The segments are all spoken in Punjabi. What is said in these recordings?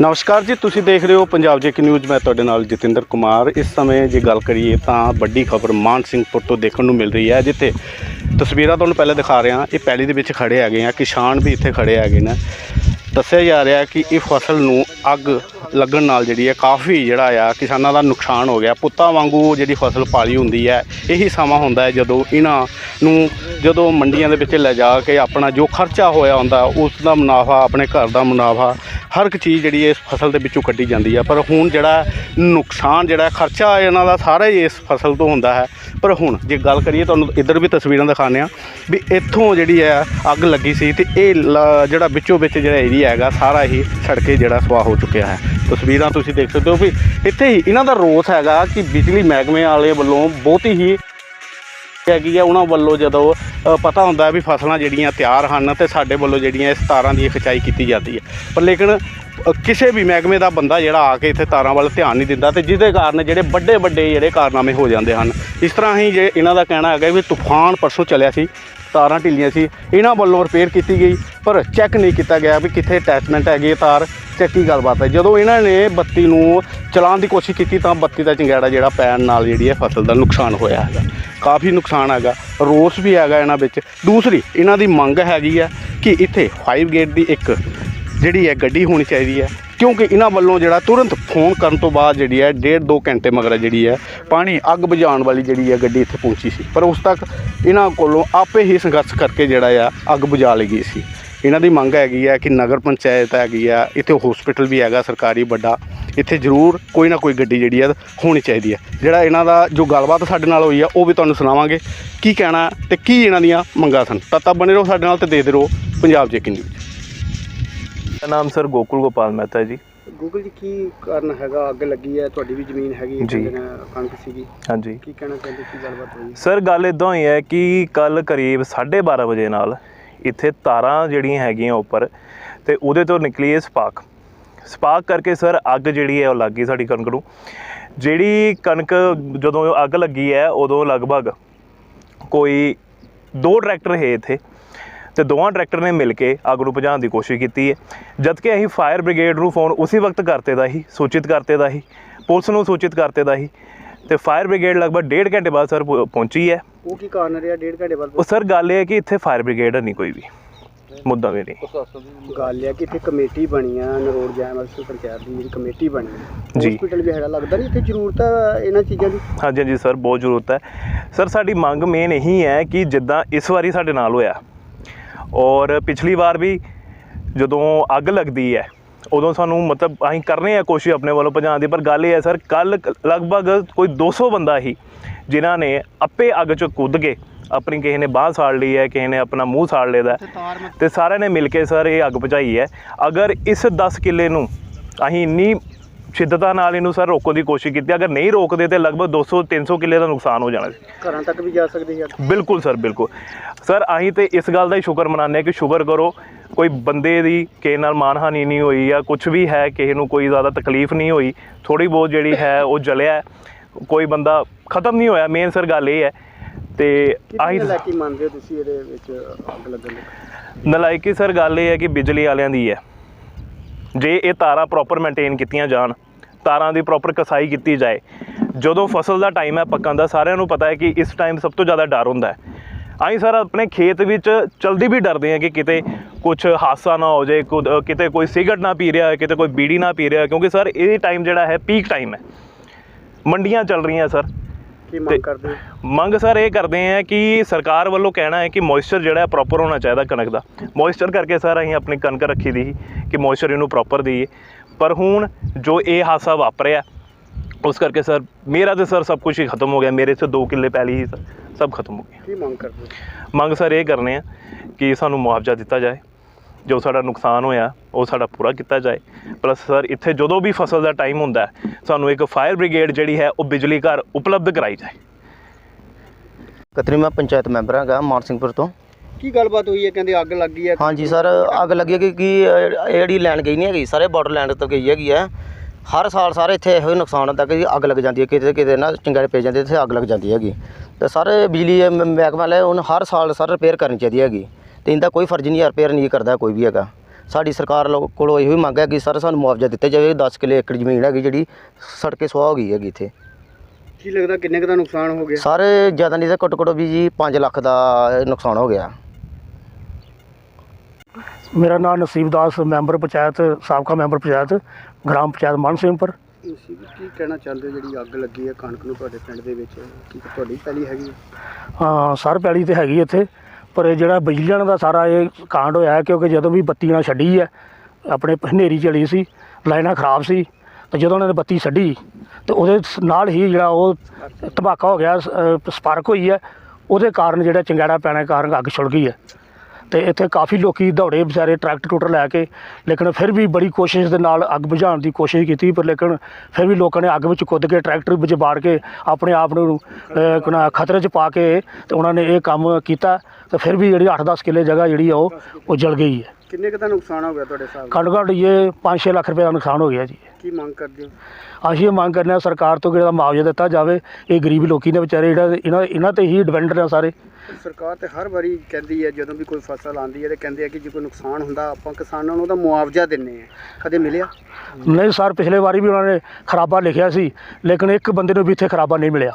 ਨਮਸਕਾਰ ਜੀ, ਤੁਸੀਂ ਦੇਖ ਰਹੇ ਹੋ ਪੰਜਾਬ ਜੇਕ ਨਿਊਜ਼। ਮੈਂ ਤੁਹਾਡੇ ਨਾਲ ਜਤਿੰਦਰ ਕੁਮਾਰ। ਇਸ ਸਮੇਂ ਜੇ ਗੱਲ ਕਰੀਏ ਤਾਂ ਵੱਡੀ ਖਬਰ ਮਾਨ ਸਿੰਘਪੁਰ ਤੋਂ ਦੇਖਣ ਨੂੰ ਮਿਲ ਰਹੀ ਹੈ, ਜਿੱਥੇ ਤਸਵੀਰਾਂ ਤੁਹਾਨੂੰ ਪਹਿਲਾਂ ਦਿਖਾ ਰਿਹਾ ਇਹ ਪੈਲੀ ਦੇ ਵਿੱਚ ਖੜੇ ਹੈਗੇ ਆ, ਕਿਸਾਨ ਵੀ ਇੱਥੇ ਖੜੇ ਹੈਗੇ ਨੇ। ਦੱਸਿਆ ਜਾ ਰਿਹਾ ਕਿ ਇਹ ਫਸਲ ਨੂੰ ਅੱਗ ਲੱਗਣ ਨਾਲ ਜਿਹੜੀ ਹੈ ਕਾਫੀ ਜਿਹੜਾ ਆ ਕਿਸਾਨਾਂ ਦਾ ਨੁਕਸਾਨ ਹੋ ਗਿਆ। ਪੁੱਤਾਂ ਵਾਂਗੂ ਜਿਹੜੀ ਫਸਲ ਪਾਲੀ ਹੁੰਦੀ ਹੈ, ਇਹੀ ਸਮਾਂ ਹੁੰਦਾ ਹੈ ਜਦੋਂ ਇਹਨਾਂ ਨੂੰ ਜਦੋਂ ਮੰਡੀਆਂ ਦੇ ਵਿੱਚ ਲੈ ਜਾ ਕੇ ਆਪਣਾ ਜੋ ਖਰਚਾ ਹੋਇਆ ਹੁੰਦਾ, ਉਸ ਦਾ ਮੁਨਾਫਾ, ਆਪਣੇ ਘਰ ਦਾ ਮੁਨਾਫਾ, ਹਰ ਇੱਕ ਚੀਜ਼ ਜਿਹੜੀ ਇਸ ਫਸਲ ਦੇ ਵਿੱਚੋਂ ਕੱਢੀ ਜਾਂਦੀ ਹੈ। ਪਰ ਹੁਣ ਜਿਹੜਾ ਨੁਕਸਾਨ ਜਿਹੜਾ ਖਰਚਾ ਇਹਨਾਂ ਦਾ ਸਾਰਾ ਹੀ ਇਸ ਫਸਲ ਤੋਂ ਹੁੰਦਾ ਹੈ। ਪਰ ਹੁਣ ਜੇ ਗੱਲ ਕਰੀਏ, ਤੁਹਾਨੂੰ ਇੱਧਰ ਵੀ ਤਸਵੀਰਾਂ ਦਿਖਾਉਂਦੇ ਆ ਵੀ ਇੱਥੋਂ ਜਿਹੜੀ ਹੈ ਅੱਗ ਲੱਗੀ ਸੀ ਤੇ ਇਹ ਲ- ਜਿਹੜਾ ਵਿੱਚੋਂ ਵਿੱਚ ਜਿਹੜਾ ਏਰੀਆ ਹੈਗਾ, ਸਾਰਾ ਹੀ ਸੜ ਜਿਹੜਾ ਸੁਆਹ ਹੋ ਚੁੱਕਿਆ ਹੈ। ਤਸਵੀਰਾਂ ਤੁਸੀਂ ਦੇਖ ਸਕਦੇ ਹੋ ਵੀ ਇੱਥੇ ਹੀ ਇਹਨਾਂ ਦਾ ਰੋਸ ਹੈਗਾ ਕਿ ਬਿਜਲੀ ਮਹਿਕਮੇ ਵਾਲੇ ਵੱਲੋਂ ਬਹੁਤੀ ਹੀ ਹੈਗੀ ਆ, ਉਹਨਾਂ ਵੱਲੋਂ ਜਦੋਂ ਪਤਾ ਹੁੰਦਾ ਵੀ ਫਸਲਾਂ ਜਿਹੜੀਆਂ ਤਿਆਰ ਹਨ ਤੇ ਸਾਡੇ ਵੱਲੋਂ ਜਿਹੜੀਆਂ ਇਸ ਤਾਰਾਂ ਦੀ ਖਿਚਾਈ ਕੀਤੀ ਜਾਂਦੀ ਹੈ। ਪਰ ਲੇਕਿਨ ਕਿਸੇ ਵੀ ਮਹਿਕਮੇ ਦਾ ਬੰਦਾ ਜਿਹੜਾ ਆ ਕੇ ਇੱਥੇ ਤਾਰਾਂ ਵੱਲ ਧਿਆਨ ਨਹੀਂ ਦਿੰਦਾ ਤੇ ਜਿਹਦੇ ਕਾਰਨ ਜਿਹੜੇ ਵੱਡੇ ਵੱਡੇ ਜਿਹੜੇ ਕਾਰਨਾਮੇ ਹੋ ਜਾਂਦੇ ਹਨ। ਇਸ ਤਰ੍ਹਾਂ ਹੀ ਜੇ ਇਹਨਾਂ ਦਾ ਕਹਿਣਾ ਹੈਗਾ ਵੀ ਤੂਫਾਨ ਪਰਸੋਂ ਚੱਲਿਆ ਸੀ, ਤਾਰਾਂ ਢਿੱਲੀਆਂ ਸੀ, ਇਹਨਾਂ ਵੱਲੋਂ ਰਿਪੇਅਰ ਕੀਤੀ ਗਈ, ਪਰ ਚੈੱਕ ਨਹੀਂ ਕੀਤਾ ਗਿਆ ਵੀ ਕਿੱਥੇ ਅਟੈਚਮੈਂਟ ਹੈਗੀ ਹੈ ਤਾਰ। ਤੇ ਕੀ ਗੱਲਬਾਤ ਹੈ? ਜਦੋਂ ਇਹਨਾਂ ਨੇ ਬੱਤੀ ਨੂੰ ਚਲਾਉਣ ਦੀ ਕੋਸ਼ਿਸ਼ ਕੀਤੀ ਤਾਂ ਬੱਤੀ ਦਾ ਚੰਗਿਆੜਾ ਜਿਹੜਾ ਪੈਣ ਨਾਲ ਜਿਹੜੀ ਹੈ ਫਸਲ ਦਾ ਨੁਕਸਾਨ ਹੋਇਆ ਹੈਗਾ। ਕਾਫੀ ਨੁਕਸਾਨ ਹੈਗਾ। ਰੋਸ ਵੀ ਹੈਗਾ ਇਹਨਾਂ ਵਿੱਚ। ਦੂਸਰੀ, ਇਹਨਾਂ ਦੀ ਮੰਗ ਹੈਗੀ ਹੈ ਕਿ ਇੱਥੇ 5 ਗੇਟ ਦੀ ਇੱਕ ਜਿਹੜੀ ਹੈ ਗੱਡੀ ਹੋਣੀ ਚਾਹੀਦੀ ਹੈ। ਕਿਉਂਕਿ ਇਹਨਾਂ ਵੱਲੋਂ ਜਿਹੜਾ ਤੁਰੰਤ ਫੋਨ ਕਰਨ ਤੋਂ ਬਾਅਦ ਜਿਹੜੀ ਹੈ ਡੇਢ ਦੋ ਘੰਟੇ ਮਗਰ ਜਿਹੜੀ ਹੈ ਪਾਣੀ ਅੱਗ ਬੁਝਾਉਣ ਵਾਲੀ ਜਿਹੜੀ ਹੈ ਗੱਡੀ ਇੱਥੇ ਪਹੁੰਚੀ ਸੀ। ਪਰ ਉਸ ਤੱਕ ਇਹਨਾਂ ਕੋਲੋਂ ਆਪੇ ਹੀ ਸੰਘਰਸ਼ ਕਰਕੇ ਜਿਹੜਾ ਆ ਅੱਗ ਬੁਝਾ ਲਈ ਗਈ ਸੀ। ਇਹਨਾਂ ਦੀ ਮੰਗ ਹੈਗੀ ਹੈ ਕਿ ਨਗਰ ਪੰਚਾਇਤ ਹੈਗੀ ਆ ਇੱਥੇ ਹਸਪੀਟਲ ਵੀ ਹੈਗਾ ਸਰਕਾਰੀ ਵੱਡਾ ਇੱਥੇ ਜ਼ਰੂਰ ਕੋਈ ਨਾ ਕੋਈ ਗੱਡੀ ਜਿਹੜੀ ਹੈ ਹੋਣੀ ਚਾਹੀਦੀ ਹੈ ਜਿਹੜਾ ਇਹਨਾਂ ਦਾ ਜੋ ਗੱਲਬਾਤ ਸਾਡੇ ਨਾਲ ਹੋਈ ਆ ਉਹ ਵੀ ਤੁਹਾਨੂੰ ਸੁਣਾਵਾਂਗੇ। ਕੀ ਕਹਿਣਾ ਤੇ ਕੀ ਇਹਨਾਂ ਦੀਆਂ ਮੰਗਾਂ ਸਨ? ਤਾਂ ਤਾਂ ਬਣੇ ਰਹੋ ਸਾਡੇ ਨਾਲ ਤੇ ਦੇਖਦੇ ਰਹੋ ਪੰਜਾਬ ਜੇਕ ਨਿਊਜ਼ ਮੇਰਾ ਨਾਮ ਸਰ ਗੋਕੁਲ ਗੋਪਾਲ ਮਹਿਤਾ ਜੀ। ਗੂਗਲ ਜੀ ਕੀ ਕਾਰਨ ਹੈਗਾ? ਅੱਗ ਲੱਗੀ ਹੈ ਤੁਹਾਡੀ ਵੀ ਜ਼ਮੀਨ ਹੈਗੀ ਹੈ, ਜੀ। ਨੇ ਕਣਕ ਸੀਗੀ। ਹਾਂਜੀ। ਕੀ ਕਹਿਣਾ ਚਾਹੁੰਦੇ ਕੀ ਗੱਲਬਾਤ ਹੋਈ? ਸਰ ਗੱਲ ਇਦਾਂ ਹੋਈ ਹੈ ਕਿ ਕੱਲ ਕਰੀਬ 12:30 ਵਜੇ ਨਾਲ ਇੱਥੇ ਤਾਰਾਂ ਜਿਹੜੀਆਂ ਹੈਗੀਆਂ ਉੱਪਰ ਤੇ ਉਹਦੇ ਤੋਂ ਨਿਕਲੀ ਇਹ ਸਪਾਰਕ। ਸਪਾਰਕ ਕਰਕੇ ਸਰ ਅੱਗ ਜਿਹੜੀ ਹੈ ਉਹ ਲੱਗ ਗਈ ਸਾਡੀ ਕਣਕ ਨੂੰ। ਜਿਹੜੀ ਕਣਕ ਜਦੋਂ ਅੱਗ ਲੱਗੀ ਹੈ, ਉਦੋਂ ਲਗਭਗ ਕੋਈ ਦੋ ਟਰੈਕਟਰ ਹੈ ਇੱਥੇ ਤੇ ਦੋਵਾਂ ਟਰੈਕਟਰ ਨੇ ਮਿਲ ਕੇ ਅੱਗ ਨੂੰ ਬੁਝਾਉਣ ਦੀ ਕੋਸ਼ਿਸ਼ ਕੀਤੀ ਹੈ। ਜਦ ਕਿ ਅਸੀਂ ਫਾਇਰ ਬ੍ਰਿਗੇਡ ਨੂੰ ਫੋਨ ਉਸੇ ਵਕਤ ਕਰਤੇ ਦਾ ਹੀ ਸੂਚਿਤ ਕਰਤੇ ਦਾ ਹੀ ਪੁਲਿਸ ਨੂੰ ਸੂਚਿਤ ਕਰਤੇ ਦਾ ਹੀ ਤੇ ਫਾਇਰ ਬ੍ਰਿਗੇਡ ਲਗਭਗ ਡੇਢ ਘੰਟੇ ਬਾਅਦ ਸਰ ਪਹੁੰਚੀ ਹੈ। ਉਹ ਕੀ ਕਾਰਨ ਰਿਹਾ? ਡੇਢ ਘੰਟੇ ਬਾਅਦ ਉਹ ਸਰ ਗੱਲ ਇਹ ਹੈ ਕਿ ਇੱਥੇ ਫਾਇਰ ਬ੍ਰਿਗੇਡ ਨਹੀਂ ਕੋਈ ਵੀ। ਮੁੱਦਾ ਵੀ ਨਹੀਂ ਗੱਲ ਹੈ ਕਿ ਇੱਥੇ ਕਮੇਟੀ ਬਣੀ ਆ ਨਰੋੜ ਜੈਮਲਸ ਪੰਚਾਇਤ ਦੀ ਜਿਹੜੀ ਕਮੇਟੀ ਬਣੀ ਹੈ ਜੀ। ਹਸਪੀਟਲ ਵੀ ਹੈਗਾ ਲੱਗਦਾ ਨਹੀਂ ਇੱਥੇ ਜ਼ਰੂਰਤ ਹੈ ਇਹਨਾਂ ਚੀਜ਼ਾਂ ਦੀ? ਹਾਂਜੀ ਹਾਂਜੀ ਸਰ ਬਹੁਤ ਜ਼ਰੂਰਤ ਹੈ। ਸਰ ਸਾਡੀ ਮੰਗ ਮੇਨ ਇਹੀ ਹੈ ਕਿ ਜਿੱਦਾਂ ਇਸ ਵਾਰੀ ਸਾਡੇ ਨਾਲ ਹੋਇਆ ਔਰ ਪਿਛਲੀ ਵਾਰ ਵੀ ਜਦੋਂ ਅੱਗ ਲੱਗਦੀ ਹੈ ਉਦੋਂ ਸਾਨੂੰ ਮਤਲਬ ਅਸੀਂ ਕਰਨੇ ਆ ਕੋਸ਼ਿਸ਼ ਆਪਣੇ ਵੱਲੋਂ ਭਜਾਉਣ ਦੀ ਪਰ ਗੱਲ ਇਹ ਹੈ ਸਰ ਕੱਲ ਲਗਭਗ ਕੋਈ 200 ਬੰਦਾ ਹੀ ਜਿਨ੍ਹਾਂ ਨੇ ਆਪੇ ਅੱਗ 'ਚ ਕੁੱਦ ਕੇ ਆਪਣੀ ਕਿਸੇ ਨੇ ਬਾਹ ਸਾੜ ਲਈ ਹੈ ਕਿਸੇ ਨੇ ਆਪਣਾ ਮੂੰਹ ਸਾੜ ਲਿਆ ਤੇ ਸਾਰਿਆਂ ਨੇ ਮਿਲ ਕੇ ਸਰ ਇਹ ਅੱਗ ਬੁਝਾਈ ਹੈ। ਅਗਰ ਇਸ 10 ਕਿੱਲੇ ਨੂੰ ਅਸੀਂ ਇੰਨੀ ਸ਼ਿੱਦਤਾਂ ਨਾਲ ਇਹਨੂੰ ਸਰ ਰੋਕਣ ਦੀ ਕੋਸ਼ਿਸ਼ ਕੀਤੀ। ਅਗਰ ਨਹੀਂ ਰੋਕਦੇ ਤੇ ਲਗਭਗ 200 300 ਕਿੱਲੇ ਦਾ ਨੁਕਸਾਨ ਹੋ ਜਾਣਾ ਸੀ। ਘਰਾਂ ਤੱਕ ਵੀ ਜਾ ਸਕਦੀ ਹੈ। ਬਿਲਕੁਲ ਸਰ ਬਿਲਕੁਲ। ਸਰ ਅਸੀਂ ਤੇ ਇਸ ਗੱਲ ਦਾ ਹੀ ਸ਼ੁਕਰ ਮਨਾਉਂਦੇ ਹਾਂ ਕਿ ਸ਼ੁਕਰ ਕਰੋ ਕੋਈ ਬੰਦੇ ਦੀ ਕਿਸੇ ਨਾਲ ਮਾਨਹਾਨੀ ਨਹੀਂ ਹੋਈ ਜਾਂ ਕੁਝ ਵੀ ਹੈ ਕਿਸੇ ਨੂੰ ਕੋਈ ਜ਼ਿਆਦਾ ਤਕਲੀਫ ਨਹੀਂ ਹੋਈ। ਥੋੜੀ ਬਹੁਤ ਜਿਹੜੀ ਹੈ ਉਹ ਜਲਿਆ। ਕੋਈ ਬੰਦਾ ਖਤਮ ਨਹੀਂ ਹੋਇਆ। ਮੇਨ ਸਰ ਗੱਲ ਇਹ ਹੈ। ਤੇ ਅਸੀਂ ਲੈ ਕੇ ਮੰਨਦੇ ਹੋ ਤੁਸੀਂ ਇਹਦੇ ਵਿੱਚ ਅੱਗ ਲੱਗਣ ਦੀ? ਨਲਾਇਕੀ ਸਰ ਗੱਲ ਇਹ ਹੈ ਕਿ ਬਿਜਲੀ ਵਾਲਿਆਂ ਦੀ ਹੈ। ਜੇ ਇਹ ਤਾਰਾਂ ਪ੍ਰੋਪਰ ਮੇਨਟੇਨ ਕੀਤੀਆਂ ਜਾਣ, ਤਾਰਾਂ ਦੀ ਪ੍ਰੋਪਰ ਕਸਾਈ ਕੀਤੀ ਜਾਏ, ਜਦੋਂ ਫਸਲ ਦਾ ਟਾਈਮ ਹੈ ਪੱਕਣ ਦਾ, ਸਾਰਿਆਂ ਨੂੰ ਪਤਾ ਹੈ ਕਿ ਇਸ ਟਾਈਮ ਸਭ ਤੋਂ ਜ਼ਿਆਦਾ ਡਰ ਹੁੰਦਾ ਹੈ। ਅਸੀਂ ਸਰ ਆਪਣੇ ਖੇਤ ਵਿੱਚ ਚਲਦੀ ਵੀ ਡਰਦੇ ਹਾਂ ਕਿ ਕਿਤੇ ਕੁਝ ਹਾਸਾ ਨਾ ਹੋ ਜਾਏ, ਕੁਦ- ਕਿਤੇ ਕੋਈ ਸਿਗਰਟ ਨਾ ਪੀ ਰਿਹਾ, ਕਿਤੇ ਕੋਈ ਬੀੜੀ ਨਾ ਪੀ ਰਿਹਾ, ਕਿਉਂਕਿ ਸਰ, ਇਹ ਟਾਈਮ ਜਿਹੜਾ ਹੈ ਪੀਕ ਟਾਈਮ ਹੈ। ਮੰਡੀਆਂ ਚੱਲ ਰਹੀਆਂ ਸਰ। ਕੀ ਮੰਗ ਕਰਦੇ ਹੋ? ਮੰਗ ਸਰ ਇਹ ਕਰਦੇ ਆ ਕਿ ਸਰਕਾਰ ਵੱਲੋਂ ਕਹਿਣਾ ਹੈ ਕਿ ਮੋਇਸਚਰ ਜਿਹੜਾ ਹੈ ਪ੍ਰੋਪਰ ਹੋਣਾ ਚਾਹੀਦਾ ਕਣਕ ਦਾ। ਮੋਇਸਚਰ ਕਰਕੇ ਸਰ ਅਸੀਂ ਆਪਣੀ ਕਣਕ ਰੱਖੀ ਦੀ ਕਿ ਮੋਇਸਚਰ ਇਹਨੂੰ ਪ੍ਰੋਪਰ ਦਈਏ। ਪਰ ਹੁਣ ਜੋ ਇਹ ਹਾਦਸਾ ਵਾਪਰਿਆ ਉਸ ਕਰਕੇ ਸਰ ਮੇਰਾ ਤੇ ਸਰ ਸਭ ਕੁਝ ਹੀ ਖਤਮ ਹੋ ਗਿਆ। ਮੇਰੇ ਤੇ 2 ਕਿੱਲੇ ਸੀ ਸਰ ਸਭ ਖਤਮ ਹੋ ਗਿਆ। ਕੀ ਮੰਗ ਕਰਦੇ ਹੋ? ਮੰਗ ਸਰ ਇਹ ਕਰਨੇ ਆ ਕਿ ਸਾਨੂੰ ਮੁਆਵਜ਼ਾ ਦਿੱਤਾ ਜਾਏ। ਜੋ ਸਾਡਾ ਨੁਕਸਾਨ ਹੋਇਆ ਉਹ ਸਾਡਾ ਪੂਰਾ ਕੀਤਾ ਜਾਏ। ਪਲੱਸ ਸਰ ਇੱਥੇ ਜਦੋਂ ਵੀ ਫਸਲ ਦਾ ਟਾਈਮ ਹੁੰਦਾ ਸਾਨੂੰ ਇੱਕ ਫਾਇਰ ਬ੍ਰਿਗੇਡ ਜਿਹੜੀ ਹੈ ਉਹ ਬਿਜਲੀ ਘਰ ਉਪਲਬਧ ਕਰਾਈ ਜਾਏ। ਕਤਰੀ ਮੈਂ ਪੰਚਾਇਤ ਮੈਂਬਰ ਹੈਗਾ ਮਾਨ ਸਿੰਘਪੁਰ ਤੋਂ। ਕੀ ਗੱਲਬਾਤ ਹੋਈ ਹੈ? ਕਹਿੰਦੇ ਅੱਗ ਲੱਗੀ ਹੈ। ਹਾਂਜੀ ਸਰ ਅੱਗ ਲੱਗੀ ਹੈ ਕਿ ਕੀ ਇਹ ਜਿਹੜੀ ਲੈਣ ਗਈ ਨਹੀਂ ਹੈਗੀ ਸਾਰੇ ਬਾਰਡਰ ਲੈਂਡ ਤੋਂ ਗਈ ਹੈਗੀ ਹੈ। ਹਰ ਸਾਲ ਸਾਰੇ ਇੱਥੇ ਇਹੋ ਹੀ ਨੁਕਸਾਨ ਹੁੰਦਾ ਕਿ ਅੱਗ ਲੱਗ ਜਾਂਦੀ ਹੈ ਕਿਤੇ ਕਿਤੇ ਨਾ ਚਿੰਗਾਰੇ ਪੈ ਜਾਂਦੇ ਇੱਥੇ ਅੱਗ ਲੱਗ ਜਾਂਦੀ ਹੈਗੀ। ਤੇ ਸਾਰੇ ਬਿਜਲੀ ਮਹਿਕਮਾ ਵਾਲੇ ਉਹਨੂੰ ਹਰ ਸਾਲ ਸਰ ਰਿਪੇਅਰ ਕਰਨੀ ਚਾਹੀਦੀ ਹੈਗੀ। ਤੇ ਇਹਦਾ ਕੋਈ ਫਰਜ਼ ਨਹੀਂ ਰਿਪੇਅਰ ਨਹੀਂ ਕਰਦਾ ਕੋਈ ਵੀ ਹੈਗਾ। ਸਾਡੀ ਸਰਕਾਰ ਲੋ- ਕੋਲੋਂ ਇਹੋ ਹੀ ਮੰਗ ਹੈ ਕਿ ਸਰ ਸਾਨੂੰ ਮੁਆਵਜ਼ਾ ਦਿੱਤਾ ਜਾਵੇ 10 ਕਿੱਲੇ ਏਕੜ ਜ਼ਮੀਨ ਹੈਗੀ ਜਿਹੜੀ ਸੜ ਕੇ ਸੁਆਹ ਹੋ ਗਈ ਹੈਗੀ ਇੱਥੇ। ਕੀ ਲੱਗਦਾ ਕਿੰਨੇ ਕੁ ਦਾ ਨੁਕਸਾਨ ਹੋ ਗਿਆ? ਸਾਰੇ ਜ਼ਿਆਦਾ ਨਹੀਂ ਤਾਂ ਘੱਟੋ ਘੱਟ ਵੀ ਜੀ 5 ਲੱਖ ਦਾ ਨੁਕਸਾਨ ਹੋ ਗਿਆ। ਮੇਰਾ ਨਾਮ ਨਸੀਬ ਦਾਸ ਮੈਂਬਰ ਪੰਚਾਇਤ ਸਾਬਕਾ ਮੈਂਬਰ ਪੰਚਾਇਤ ਗ੍ਰਾਮ ਪੰਚਾਇਤ ਮਾਨ ਸਿੰਘਪੁਰ ਤੁਸੀਂ ਕੀ ਕਹਿਣਾ ਚਾਹੁੰਦੇ ਹੋ ਜਿਹੜੀ ਅੱਗ ਲੱਗੀ ਹੈ ਕਣਕ ਨੂੰ ਤੁਹਾਡੇ ਪਿੰਡ ਦੇ ਵਿੱਚ? ਕੀ ਤੁਹਾਡੀ ਪਹਿਲੀ ਹੈਗੀ ਹੈ? ਹਾਂ ਸਰ ਪੈਲੀ ਤੇ ਹੈਗੀ ਇੱਥੇ। ਪਰ ਇਹ ਜਿਹੜਾ ਬਿਜਲੀਆਂ ਦਾ ਸਾਰਾ ਇਹ ਕਾਂਡ ਹੋਇਆ ਹੈ, ਕਿਉਂਕਿ ਜਦੋਂ ਵੀ ਬੱਤੀ ਨਾਲ ਛੱਡੀ ਹੈ, ਆਪਣੇ ਹਨੇਰੀ ਚਲੀ ਸੀ, ਲਾਈਨਾਂ ਖਰਾਬ ਸੀ, ਤੇ ਜਦੋਂ ਉਹਨਾਂ ਨੇ ਬੱਤੀ ਛੱਡੀ, ਤੇ ਉਹਦੇ ਸ- ਨਾਲ ਹੀ ਜਿਹੜਾ ਉਹ ਧਮਾਕਾ ਹੋ ਗਿਆ ਸਪਾਰਕ ਹੋਈ ਹੈ, ਉਹਦੇ ਕਾਰਨ ਜਿਹੜਾ ਚੰਗਾੜਾ ਪੈਣ ਕਾਰਨ ਅੱਗ ਛੁੜ ਗਈ ਹੈ। ਤੇ ਇੱਥੇ ਕਾਫੀ ਲੋਕੀ ਦੌੜੇ ਵਿਚਾਰੇ ਟਰੈਕਟਰ ਟੂਟਰ ਲੈ ਕੇ ਲੇਕਿਨ ਫਿਰ ਵੀ ਬੜੀ ਕੋਸ਼ਿਸ਼ ਦੇ ਨਾਲ ਅੱਗ ਬੁਝਾਉਣ ਦੀ ਕੋਸ਼ਿਸ਼ ਕੀਤੀ ਪਰ ਲੇਕਿਨ ਫਿਰ ਵੀ ਲੋਕਾਂ ਨੇ ਅੱਗ ਵਿੱਚ ਕੁੱਦ ਕੇ ਟਰੈਕਟਰ ਵਿੱਚ ਬਾੜ ਕੇ ਆਪਣੇ ਆਪ ਨੂੰ ਅਹ, ਖਤਰੇ 'ਚ ਪਾ ਕੇ ਤੇ ਉਹਨਾਂ ਨੇ ਇਹ ਕੰਮ ਕੀਤਾ ਤੇ ਫਿਰ ਵੀ ਜਿਹੜੀ 8-10 ਕਿੱਲੇ ਜਗ੍ਹਾ ਜਿਹੜੀ ਆ ਉਹ ਉਹ ਜਲ ਗਈ ਹੈ। ਕਿੰਨੇ ਕੁ ਦਾ ਨੁਕਸਾਨ ਹੋ ਗਿਆ ਤੁਹਾਡੇ ਹਿਸਾਬ ਨਾਲ? ਘੱਟੋ ਘੱਟ ਇਹ 5-6 ਲੱਖ ਰੁਪਏ ਦਾ ਨੁਕਸਾਨ ਹੋ ਗਿਆ ਜੀ। ਕੀ ਮੰਗ ਕਰਦੇ ਹੋ? ਅਸੀਂ ਇਹ ਮੰਗ ਕਰਨੇ ਆ ਸਰਕਾਰ ਤੋਂ ਕਿ ਇਹਦਾ ਮੁਆਵਜ਼ਾ ਦਿੱਤਾ ਜਾਵੇ। ਇਹ ਗਰੀਬ ਲੋਕੀ ਨੇ ਵਿਚਾਰੇ ਜਿਹੜਾ ਇਹਨਾਂ ਇਹਨਾਂ ਤੇ ਹੀ ਡਿਪੈਂਡ ਨੇ ਸਾਰੇ। ਸਰਕਾਰ ਤੇ ਹਰ ਵਾਰੀ ਕਹਿੰਦੀ ਹੈ ਜਦੋਂ ਵੀ ਕੋਈ ਫਸਲ ਆਉਂਦੀ ਹੈ ਤੇ ਕਹਿੰਦੇ ਆ ਕਿ ਜੇ ਕੋਈ ਨੁਕਸਾਨ ਹੁੰਦਾ ਆਪਾਂ ਕਿਸਾਨਾਂ ਨੂੰ ਉਹਦਾ ਮੁਆਵਜ਼ਾ ਦਿੰਨੇ ਆ ਕਦੇ ਮਿਲਿਆ? ਨਹੀਂ ਸਰ ਪਿਛਲੇ ਵਾਰੀ ਵੀ ਉਹਨਾਂ ਨੇ ਖਰਾਬਾ ਲਿਖਿਆ ਸੀ ਲੇਕਿਨ ਇੱਕ ਬੰਦੇ ਨੂੰ ਵੀ ਇੱਥੇ ਖਰਾਬਾ ਨਹੀਂ ਮਿਲਿਆ।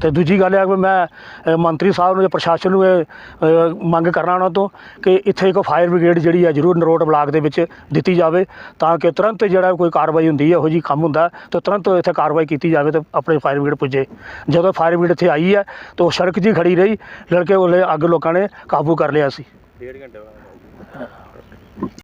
ਤੇ ਦੂਜੀ ਗੱਲ ਹੈ ਕਿ ਮੈਂ ਅ, ਮੰਤਰੀ ਸਾਹਿਬ ਨੂੰ ਜਾਂ ਪ੍ਰਸ਼ਾਸਨ ਨੂੰ ਇਹ ਅ, ਮੰਗ ਕਰਨਾ ਉਹਨਾਂ ਤੋਂ ਕਿ ਇੱਥੇ ਇੱਕ ਫਾਇਰ ਬ੍ਰਿਗੇਡ ਜਿਹੜੀ ਹੈ ਜ਼ਰੂਰ ਨਰੋਟ ਬਲਾਕ ਦੇ ਵਿੱਚ ਦਿੱਤੀ ਜਾਵੇ ਤਾਂ ਕਿ ਤੁਰੰਤ ਜਿਹੜਾ ਕੋਈ ਕਾਰਵਾਈ ਹੁੰਦੀ ਹੈ ਇਹੋ ਜੀ ਕੰਮ ਹੁੰਦਾ ਤਾਂ ਤੁਰੰਤ ਇੱਥੇ ਕਾਰਵਾਈ ਕੀਤੀ ਜਾਵੇ ਤੇ ਆਪਣੇ ਫਾਇਰ ਬ੍ਰਿਗੇਡ ਪੁੱਜੇ। ਜਦੋਂ ਫਾਇਰ ਬ੍ਰਿਗੇਡ ਇੱਥੇ ਆਈ ਹੈ ਤਾਂ ਉਹ ਸੜਕ 'ਚ ਹੀ ਖੜੀ ਰਹੀ ਲੜਕੇ ਉਹਲੇ ਅੱਗ ਲੋਕਾਂ ਨੇ ਕਾਬੂ ਕਰ ਲਿਆ ਸੀ। ਡੇਢ ਘੰਟੇ ਬਾਅਦ।